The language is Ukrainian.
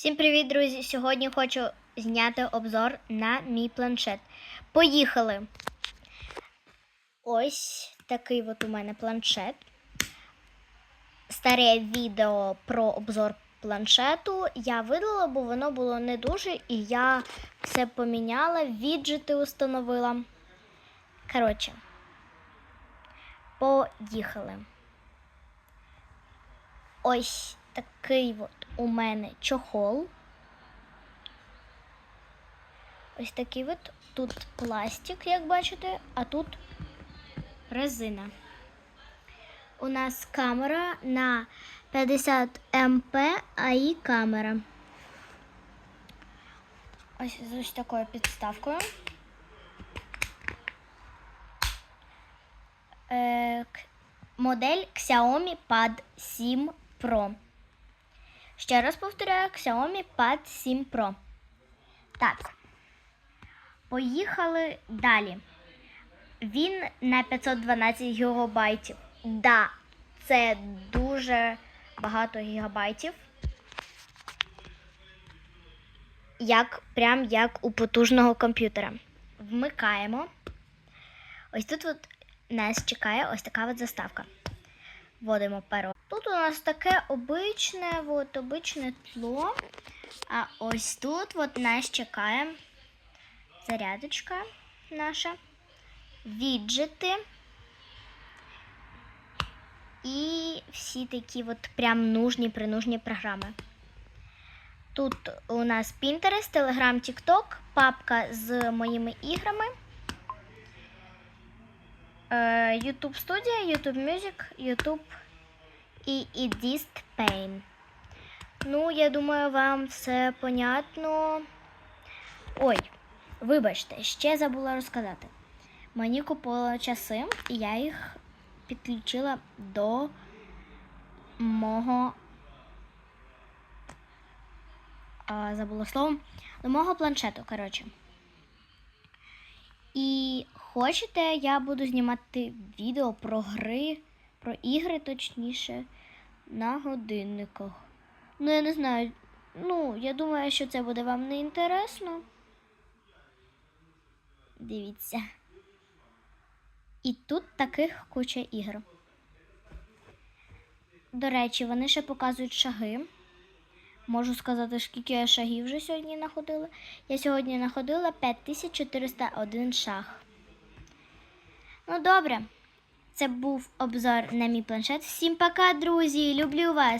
Всім привіт, друзі! Сьогодні хочу зняти обзор на мій планшет. Поїхали! Ось такий от у мене планшет. Старе відео про обзор планшету я видала, бо воно було не дуже, і я все поміняла, віджити установила. Коротше, поїхали. Ось такий от у мене чохол. Ось такий от. Тут пластик, як бачите, а тут резина. У нас камера на 50 МП АІ камера. Ось з ось такою підставкою. Е, модель Xiaomi Pad 7 Pro. Ще раз повторяю, Xiaomi Pad 7 Pro. Так. Поїхали далі. Він на 512 гігабайтів. Да, це дуже багато гігабайтів. Як, прям як у потужного комп'ютера. Вмикаємо. Ось тут от нас чекає ось така от заставка. Вводимо пароль. Тут у нас таке обичне, от, обичне тло. А ось тут от нас чекає зарядочка наша, віджити. І всі такі от прям нужні принужні програми. Тут у нас Pinterest, Telegram, TikTok, папка з моїми іграми. Е, YouTube Studio, YouTube Music, YouTube і Edist Pain. Ну, я думаю, вам все понятно. Ой, вибачте, ще забула розказати. Мені купили часи, і я їх підключила до мого. А, забула слово. До мого планшету, коротше. І хочете, я буду знімати відео про гри, про ігри, точніше, на годинниках. Ну, я не знаю. Ну, я думаю, що це буде вам не інтересно. Дивіться. І тут таких куча ігр. До речі, вони ще показують шаги. Можу сказати, скільки я шагів вже сьогодні находила. Я сьогодні находила 5401 шаг. Ну, добре. Це був обзор на мій планшет. Всім пока, друзі! Люблю вас!